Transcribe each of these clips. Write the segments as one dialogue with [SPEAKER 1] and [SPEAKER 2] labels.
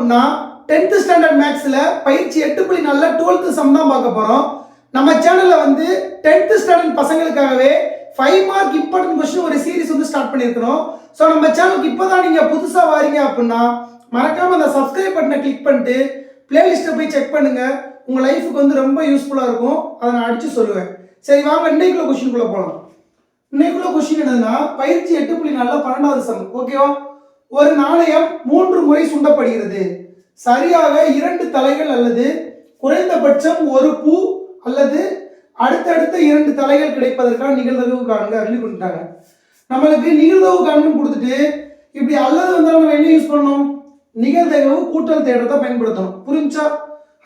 [SPEAKER 1] அப்படின்னா tenth standard மேக்ஸில் பயிற்சி எட்டு புள்ளி நாலில் டுவெல்த்து சம் தான் பார்க்க போகிறோம் நம்ம சேனலில் வந்து டென்த்து ஸ்டாண்டர்ட் பசங்களுக்காகவே ஃபைவ் மார்க் இம்பார்ட்டன்ட் கொஸ்டின் ஒரு சீரிஸ் வந்து ஸ்டார்ட் பண்ணியிருக்கிறோம். ஸோ நம்ம சேனலுக்கு இப்போ தான் நீங்கள் புதுசாக வாரீங்க அப்படின்னா மறக்காமல் அந்த சப்ஸ்கிரைப் பட்டனை கிளிக் பண்ணிட்டு பிளேலிஸ்ட்டை போய் செக் பண்ணுங்கள் உங்கள் லைஃபுக்கு வந்து ரொம்ப யூஸ்ஃபுல்லாக இருக்கும். அதை நான் அடித்து சொல்லுவேன். சரி வாங்க இன்னைக்குள்ள கொஸ்டினுக்குள்ள போகலாம் இன்னைக்குள்ள கொஸ்டின் என்னதுன்னா பயிற்சி எட்டு புள்ளி நாலில் பன்னெண்டாவது சம் ஓகேவா ஒரு நாணயம் மூன்று முறை சுண்டப்படுகிறது. சரியாக இரண்டு தலைகள் அல்லது குறைந்தபட்சம் ஒரு பூ அல்லது அடுத்தடுத்த இரண்டு தலைகள் கிடைப்பதற்கான நிகழ்தகவு காணுங்க அப்படின்னு கொடுத்துட்டாங்க நம்மளுக்கு நிகழ்தகவு காணுன்னு கொடுத்துட்டு இப்படி அல்லது வந்தாலும் நம்ம என்ன யூஸ் பண்ணணும்? நிகழ்தகவு கூட்டல் தேடத்தை பயன்படுத்தணும். புரிஞ்சா?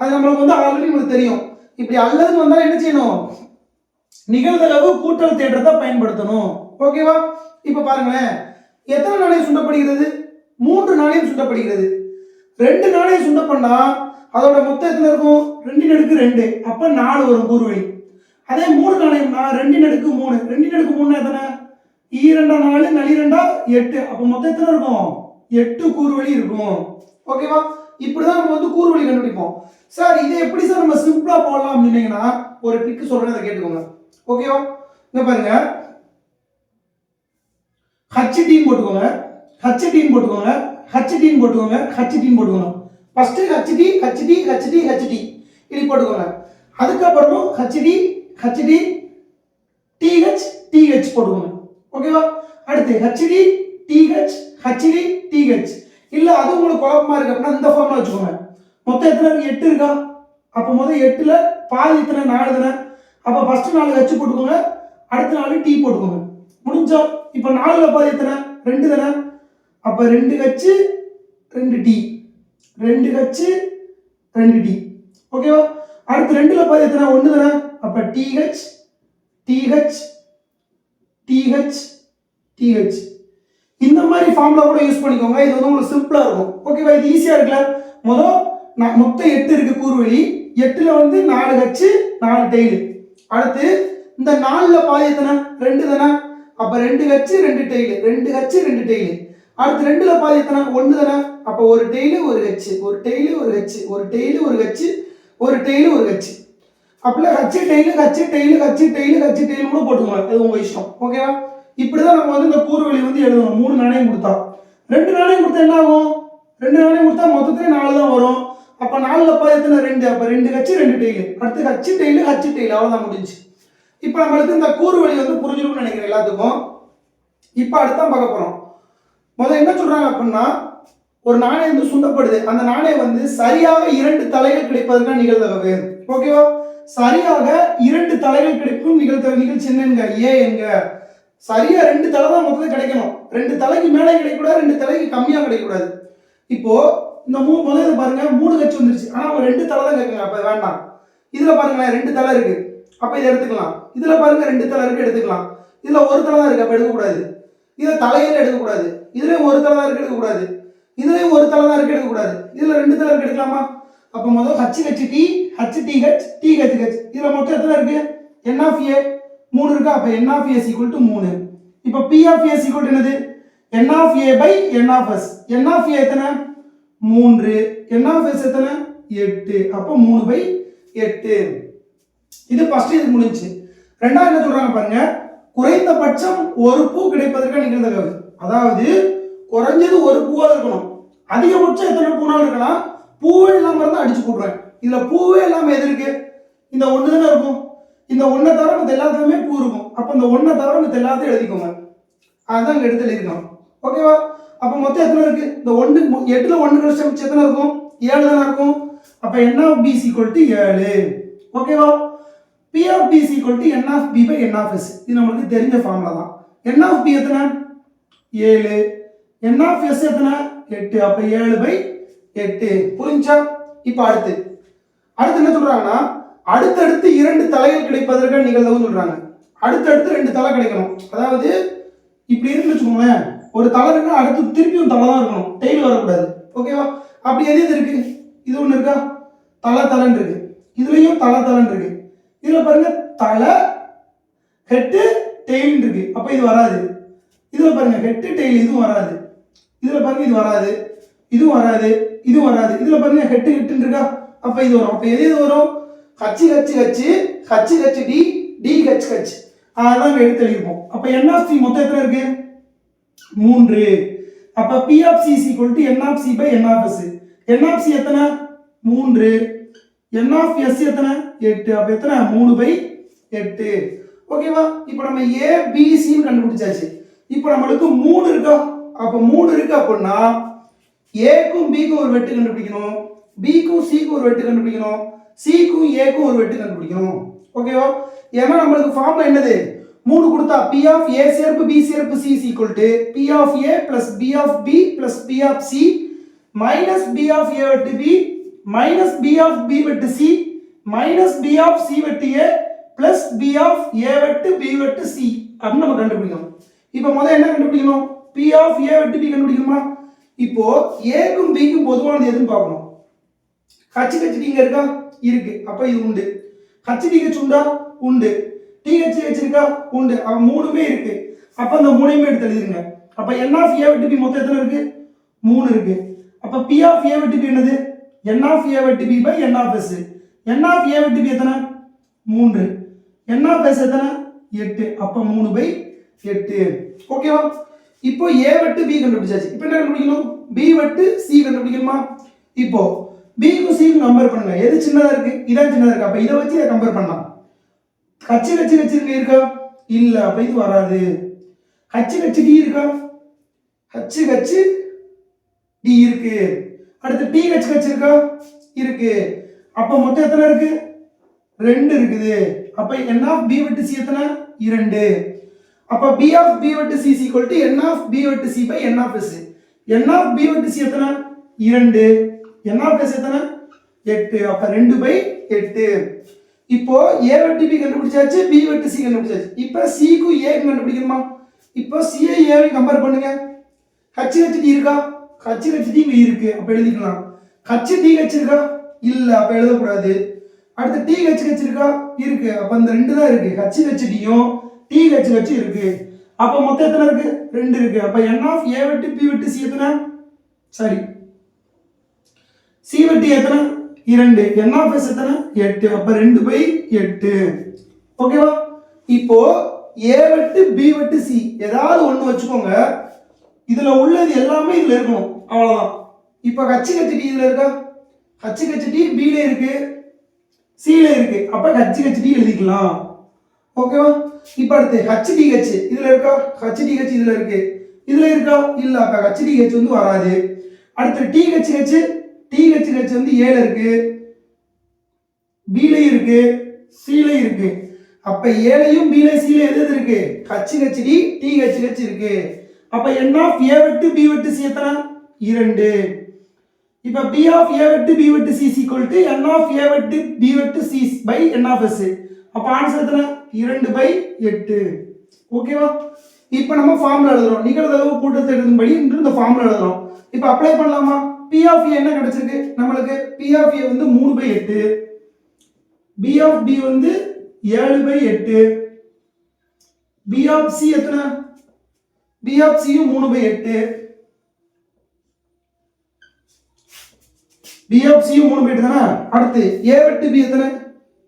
[SPEAKER 1] அது நம்மளுக்கு வந்து ஆல்ரெடி நம்மளுக்கு தெரியும். இப்படி அல்லதுன்னு வந்தாலும் என்ன செய்யணும்? நிகழ்தகவு கூட்டல் தேற்றத்தை பயன்படுத்தணும். ஓகேவா இப்ப பாருங்களேன். எத்தனை நாணயம் சுண்டப்படுகிறது? மூன்று நாணயம் சுண்டப்படுகிறது. ரெண்டு நாணயம் சுண்டப்பண்ணா அதோட மொத்தம் எத்தனை இருக்கும்? ரெண்டின் அடுக்கு ரெண்டு. அப்போ நாலு வரும் கூறுவெளி அதே மூணு நாணயம்னா ரெண்டின் அடுக்கு மூணு. ரெண்டின் அடுக்கு மூணு எத்தனை? ஈரெண்டா நாலு நளிரெண்டா எட்டு. அப்போ மொத்தம் எத்தனை இருக்கும்? எட்டு கூறுவழி இருக்கும். ஓகேவா இப்படிதான் நம்ம வந்து கூறுவழி கண்டுபிடிப்போம். சார் இதை எப்படி சார் நம்ம சிம்பிளா போடலாம் அப்படின்னீங்கன்னா ஒரு ட்ரிக் சொல்றேன் அதை கேட்டுக்கோங்க. ஓகேவா இங்க பாருங்க. ஹச் டீம் போட்டுக்கோங்க. ஹச் டீம் போட்டுக்கோங்க. ஹச் டீம் போட்டுக்கோங்க. ஹச் டீம் போட்டுக்கோங்க. First H HT H T இப்படி போட்டுக்கோங்க. அதுக்கப்புறமும் ஹச் டி டிஹெச் டிஹெச் போட்டுக்கோங்க. ஓகேவா? அடுத்து ஹச்டி டிஹெச் ஹச்டி டிஹெச் இல்லை அது உங்களுக்கு குழப்பமா இருக்கு அப்படின்னா இந்த ஃபார்ம்ல வச்சுக்கோங்க. மொத்தம் எத்தனை எட்டு இருக்கா? அப்போ முதல் எட்டில் பாதி இத்தனை நாலு தானே அப்போ ஃபஸ்ட்டு நாலு ஹச் போட்டுக்கோங்க. அடுத்த நாலு டீ போட்டுக்கோங்க. முடிஞ்சா? இப்போ நாலுல பாதி எத்தனை? ரெண்டு தானே? அப்போ ரெண்டு கச்சு ரெண்டு டி. ரெண்டு கச்சு ரெண்டு டீ. ஓகேவா அடுத்து ரெண்டுல பாதி எத்தனை? ஒன்று தானே? அப்போ டிஹெச் டிஹெச் டிஹெச் டிஹெச் இந்த மாதிரி ஃபார்முலா கூட யூஸ் பண்ணிக்கோங்க. இது வந்து உங்களுக்கு சிம்பிளா இருக்கும். ஓகேவா இது ஈஸியா இருக்குல்ல? முதல் நான் மொத்தம் எட்டு இருக்கு கூறுவெளி எட்டுல வந்து நாலு கச்சு நாலு டெய்லு அடுத்து இந்த நாலுல பாதி எத்தனை? ரெண்டு தானே? அப்ப ரெண்டு ஹச்சு ரெண்டு டெய்லு ரெண்டு ஹச்சு ரெண்டு டெய்லு அடுத்து ரெண்டுல பாதி எத்தனை? ஒன்று தானே? அப்ப ஒரு டெய்லு ஒரு ஹச்சு ஒரு டெய்லு ஒரு ஹச்சு ஒரு டெய்லு ஒரு ஹச்சு ஒரு டெய்லு ஒரு ஹச்சு அப்பல ஹச்சு டெய்லு ஹச்சு டெய்லு ஹச்சு டெய்லு ஹச்சு டெய்லு கூட போட்டுக்கோங்க. அது உங்க இஷ்டம். ஓகேவா இப்படிதான் நம்ம வந்து இந்த கூறுவழி வந்து எழுதணும். மூணு நாணயம் கொடுத்தா. ரெண்டு நாணயம் கொடுத்தா என்ன ஆகும்? ரெண்டு நாணயம் கொடுத்தா மொத்தத்திலே நாலு தான் வரும். அப்ப நாலுல பாதி எத்தனை? ரெண்டு. அப்ப ரெண்டு ஹச்சு ரெண்டு டெய்லு அடுத்து ஹச்சு டெய்லு ஹச்சு டெய்லு அவ்வளவுதான் முடிஞ்சு இப்போ நம்மளுக்கு இந்த கூறு வழி வந்து புரிஞ்சிருக்கும்னு நினைக்கிறேன் எல்லாத்துக்கும். இப்போ அடுத்தான் பார்க்க போறோம். முதல்ல என்ன சொல்றாங்க அப்படின்னா ஒரு நாணயம் வந்து சுண்டப்படுது. அந்த நாணயம் வந்து சரியாக இரண்டு தலைகள் கிடைப்பதற்கான நிகழ்தகவு. ஓகேவா? சரியாக இரண்டு தலைகள் கிடைக்கும் நிகழ்த்த நிகழ்ச்சி என்னங்க? ஏ எங்க சரியா ரெண்டு தலை தான் மொத்தம் கிடைக்கணும். ரெண்டு தலைக்கு மேலே கிடைக்கக்கூடாது ரெண்டு தலைக்கு கம்மியா கிடைக்கக்கூடாது. இப்போ இந்த மூ முதல்ல பாருங்க மூணு கட்சி வந்துருச்சு. ஆனா ஒரு ரெண்டு தலை தான் கேட்குங்க அப்ப வேண்டாம். இதுல பாருங்களேன் ரெண்டு தலை இருக்கு. அப்போ இதை எடுத்துக்கலாம். இதில் பாருங்கள் ரெண்டு தலை இருக்குது எடுத்துக்கலாம். இதில் ஒரு தலை தான் இருக்குது அப்போ எடுக்கக்கூடாது. இதில் தலையில் எடுக்கக்கூடாது. இதுலேயும் ஒரு தலை தான் இருக்குது எடுக்கக்கூடாது. இதுலேயும் ஒரு தலை தான் இருக்குது எடுக்கக்கூடாது. இதில் ரெண்டு தலை இருக்குது எடுக்கலாமா? அப்போ முதல் H H T H T H T H H இதில் மொத்தம் எத்தனை இருக்குது என் ஆஃப் ஏ மூணு இருக்கா? அப்போ n of A equal to மூணு. இப்போ பி ஆஃப் ஏ ஈக்குவல் என்னது? N of A by n of S n of A எத்தனை? மூன்று. என் ஆஃப் எஸ் எத்தனை? எட்டு. அப்போ மூணு பை எட்டு. இது ஃபர்ஸ்ட் இது முடிஞ்சுச்சு ரெண்டாவது என்ன சொல்றாங்க பாருங்க குறைந்தபட்சம் ஒரு பூ கிடைப்பதற்கு நிகழ்ந்தகவு அதாவது குறைஞ்சது ஒரு பூவா இருக்கணும். அதிகபட்சம் எத்தனை பூனாலும் இருக்கலாம். பூவே இல்லாம இருந்தா அடிச்சு போடுறேன் இதுல பூவே இல்லாம எது இருக்கு? இந்த ஒண்ணு தானே இருக்கும். இந்த ஒன்றை தவிர மற்ற எல்லாத்துலயுமே பூ இருக்கும். அப்போ இந்த ஒன்றை தவிர மற்ற எல்லாத்தையும் எழுதிக்கோங்க. அதுதான் இங்க எடுத்து எழுதிக்கணும் ஓகேவா அப்போ மொத்தம் எத்தனை இருக்கு? இந்த ஒன்று எட்டுல ஒன்று கழிச்சா எத்தனை இருக்கும்? ஏழு தானே இருக்கும். அப்போ என்ன பிசி கொல்ட்டு ஏழு? ஓகேவா P of B equal to n of B by n of S இது நம்மளுக்கு தெரிஞ்ச ஃபார்முலா தான். என் ஆஃப் பி எத்தனை? ஏழு. என் ஆஃப் எஸ் எத்தனை? எட்டு. அப்போ ஏழு பை எட்டு. புரிஞ்சா? இப்போ அடுத்து. அடுத்து என்ன சொல்றாங்கன்னா அடுத்தடுத்து இரண்டு தலைகள் கிடைப்பதற்கு நிகழ்தகவு சொல்றாங்க. அடுத்தடுத்து ரெண்டு தலை கிடைக்கணும். அதாவது இப்படி இருந்து வச்சுக்கோங்களேன். ஒரு தலை இருக்குன்னா அடுத்து திருப்பியும் தலை தான் இருக்கணும். டெய்லி வரக்கூடாது. ஓகேவா அப்படி எது எது இருக்கு? இது ஒன்று இருக்கா? தலை தலைன்னு இருக்கு. இதுலேயும் தலை தலைன்னு இருக்கு. இதுல பாருங்க தலை ஹெட்டு டெய்ல் இருக்கு. அப்ப இது வராது. இதுல பாருங்க ஹெட்டு டெய்ல் இதுவும் வராது. இதுல பாருங்க இது வராது. இதுவும் வராது. இதுவும் வராது. இதுல பாருங்க ஹெட்டு ஹெட்டுன்னு இருக்கா? அப்ப இது வரும். அப்ப எது இது வரும்? H H H H H T T H H அதான் எடுத்து எழுதிப்போம் அப்ப என் மொத்தம் எத்தனை இருக்கு? மூன்று. அப்ப P of C equal to n of C by n of S n of C எத்தனை? மூன்று. என் ஆஃப் எஸ் எத்தனை? எட்டு. அப்போ எத்தனை? மூணு பை எட்டு. ஓகேவா இப்போ நம்ம ஏ கண்டுபிடிச்சாச்சு. இப்போ நம்மளுக்கு மூணு இருக்கா? அப்போ மூணு இருக்கு அப்படின்னா ஏக்கும் பிக்கும் ஒரு வெட்டு கண்டுபிடிக்கணும். பிக்கும் சிக்கும் ஒரு வெட்டு கண்டுபிடிக்கணும். சிக்கும் ஏக்கும் ஒரு வெட்டு கண்டுபிடிக்கணும். ஓகேவா ஏன்னா நம்மளுக்கு ஃபார்ம்ல என்னது? மூணு கொடுத்தா பி ஆஃப் ஏ சேர்ப்பு பி சேர்ப்பு C equal to P of A plus P of B plus P of C minus P of A வெட்டு B minus P of B வெட்டு C minus P of C வெட்டு A plus P of A வெட்டு B வெட்டு C அப்படின்னு நம்ம கண்டுபிடிக்கணும். இப்போ முதல்ல என்ன கண்டுபிடிக்கணும்? பி ஆஃப் ஏ வெட்டு பி கண்டுபிடிக்கணுமா? இப்போ ஏக்கும் பிக்கும் பொதுவானது எதுன்னு பார்க்கணும். ஹச் ஹச் டிங்க இருக்கா? இருக்கு. அப்ப இது உண்டு. ஹச் டிஹெச் உண்டா. உண்டு டிஹெச் ஹெச் இருக்கா? உண்டு. அப்ப மூணுமே இருக்கு. அப்ப அந்த மூணையுமே எடுத்து எழுதிருங்க. அப்ப என் ஆஃப் ஏ வெட்டு பி மொத்தம் எத்தனை இருக்கு? மூணு இருக்கு. அப்ப பி ஆஃப் ஏ வெட்டு பி என்னது? என் ஆஃப் ஏ வெட்டு B by n of S n of A வெட்டு பி எத்தனை? மூன்று. என் ஆஃப் எஸ் எத்தனை? எட்டு. அப்போ மூணு பை எட்டு. ஓகேவா இப்போ ஏ வெட்டு பி கண்டுபிடிச்சாச்சு. இப்போ என்ன கண்டுபிடிக்கணும்? பி வெட்டு சி கண்டுபிடிக்கணுமா? இப்போ பிக்கும் சிக்கும் கம்பேர் பண்ணுங்க. எது சின்னதா இருக்கு? இதான் சின்னதா இருக்கு. அப்ப இதை வச்சு இதை கம்பேர் பண்ணலாம். கச்சி கச்சி கச்சி இருக்கா? இல்ல. அப்ப இது வராது. ஹச்சு கச்சு டி இருக்கா? ஹச்சு கச்சு டி இருக்கு. அடுத்து டி ஹெச் இருக்கா இருக்கு. அப்ப மொத்தம் எத்தனை இருக்கு? ரெண்டு இருக்குது. அப்ப என் ஆஃப் பி வெட்டு சி எத்தனை? இரண்டு. அப்ப பி ஆஃப் பி வெட்டு C equal to n of B வெட்டு C by n of S n of B வெட்டு சி எத்தனை? இரண்டு. என் ஆஃப் எஸ் எத்தனை? எட்டு. அப்ப ரெண்டு பை எட்டு. இப்போ ஏ வெட்டு பி கண்டுபிடிச்சாச்சு பி வெட்டு சி கண்டுபிடிச்சாச்சு. இப்போ சிக்கும் ஏக்கு கண்டுபிடிக்கணுமா? இப்போ சிஏ ஏவை கம்பேர் பண்ணுங்க. ஹச் இருக்கா? கட்சி ஹச் டி இருக்கு அப்ப எழுதிக்கலாம். கட்சி டி கச்சிருக்கா இருக்கா இல்ல அப்ப எழுதக்கூடாது. அடுத்து டி ஹச் கச்சிருக்கா இருக்கா. இருக்கு அப்ப அந்த ரெண்டு தான் இருக்கு. கட்சி ஹச் டியும் டி ஹச் ஹச் இருக்கு. அப்ப மொத்தம் எத்தனை இருக்கு? ரெண்டு இருக்கு. அப்ப என் ஆஃப் ஏ வெட்டு பி வெட்டு சி எத்தனை? சரி. சி வெட்டு எத்தனை? இரண்டு. என் ஆஃப் எஸ் எத்தனை? எட்டு. அப்ப ரெண்டு பை எட்டு. ஓகேவா இப்போ ஏ வெட்டு பி வெட்டு சி ஏதாவது ஒண்ணு வச்சுக்கோங்க. இதுல உள்ளது எல்லாமே இதுல இருக்கணும். அவ்வளோதான் இப்போ ஹச்சு ஹச்சு டி இதில் இருக்கா? ஹச்சு ஹச்சு டி பியில் இருக்கு சியில் இருக்கு. அப்போ ஹச்சு ஹச்சு டி எழுதிக்கலாம். ஓகேவா இப்போ அடுத்து ஹச்சு டி ஹச்சு இதில் இருக்கா? ஹச்சு டி ஹச்சு இதில் இருக்கு. இதில் இருக்கா? இல்லை. அப்போ ஹச்சு டி ஹச் வந்து வராது. அடுத்து T H H T H H வந்து ஏல இருக்கு. பில இருக்கு. சீலையும் இருக்கு. அப்ப ஏலையும் பில சில எது எது இருக்கு? H H T T H H இருக்கு. அப்ப என்ன ஆஃப் ஏ வெட்டு பி வெட்டு சி எத்தனை? இரண்டு. இப்போ பி ஆஃப் ஏ வெட்டு பி வெட்டு C equal to n of A வெட்டு பி வெட்டு C by n of S அப்போ ஆன்சர் எத்தனை? இரண்டு பை எட்டு. ஓகேவா இப்போ நம்ம ஃபார்முலா எழுதுறோம். நிகழ்தகவு கூட்டத்தை எழுதும்படி இன்று இந்த ஃபார்முலா எழுதுறோம். இப்போ அப்ளை பண்ணலாமா? பி ஆஃப் ஏ என்ன கிடைச்சிருக்கு? நம்மளுக்கு பி ஆஃப் ஏ வந்து மூணு பை எட்டு. பி ஆஃப் பி வந்து ஏழு பை எட்டு. பி ஆஃப் சி எத்தனை? பி ஆஃப் சியும் மூணு பை எட்டு. பிஎஃப்சியும் மூணு பை எட்டு தானே? அடுத்து ஏ வெட்டு பி எத்தனை?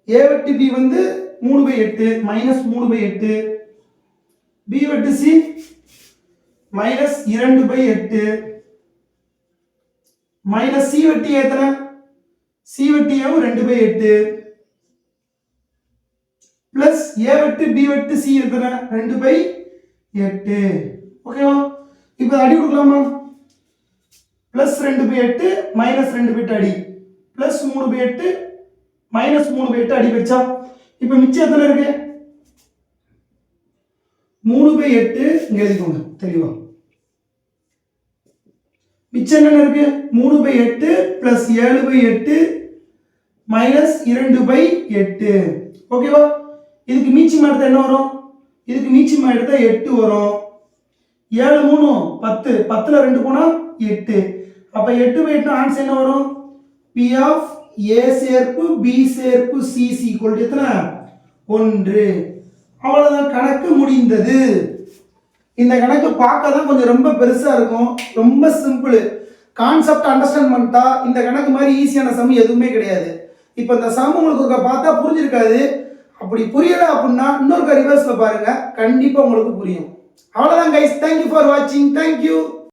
[SPEAKER 1] ஏ வெட்டு பி வந்து மூணு பை எட்டு மைனஸ் மூணு பை எட்டு. பி வெட்டு சி மைனஸ் இரண்டு பை எட்டு. மைனஸ் சி வெட்டி எத்தனை? சி வெட்டியாவும் ரெண்டு பை எட்டு. பிளஸ் ஏ வெட்டு பி வெட்டு சி எத்தனை? ரெண்டு பை எட்டு. ஓகேவா இப்போ அடி கொடுக்கலாமா? பிளஸ் ரெண்டு பை எட்டு மைனஸ் ரெண்டு பை எட்டு அடி. பிளஸ் மூணு பை எட்டு மைனஸ் மூணு பை எட்டு அடி வச்சா இப்போ மிச்சம் எத்தனை இருக்கு? மூணு பை எட்டு இங்க எழுதிக்கோங்க தெளிவா. மிச்சம் என்னென்ன இருக்கு? மூணு பை எட்டு பிளஸ் ஏழு பை எட்டு மைனஸ் இரண்டு பை எட்டு. ஓகேவா இதுக்கு மீச்சி எடுத்தா என்ன வரும்? இதுக்கு மீச்சி எடுத்தா எட்டு வரும். ஏழு மூணு பத்து. பத்துல ரெண்டு போனா எட்டு. அப்ப எட்டு பை எட்டு ஆன்சர் என்ன வரும்? பி ஆஃப் ஏ சேர்ப்பு பி சேர்ப்பு சி ஈக்குவல் எத்தனை? ஒன்று. அவ்வளவுதான் கணக்கு முடிந்தது. இந்த கணக்கு பார்க்க தான் கொஞ்சம் ரொம்ப பெருசா இருக்கும். ரொம்ப சிம்பிள் கான்செப்ட் அண்டர்ஸ்டாண்ட் பண்ணிட்டா இந்த கணக்கு மாதிரி ஈஸியான சம் எதுவுமே கிடையாது. இப்போ இந்த சம் உங்களுக்கு பார்த்தா புரிஞ்சிருக்காது. அப்படி புரியலை அப்படின்னா இன்னொரு ரிவர்ஸில் பாருங்கள் கண்டிப்பாக உங்களுக்கு புரியும். அவ்வளோதான் கைஸ் தேங்க்யூ ஃபார் வாட்சிங் தேங்க்யூ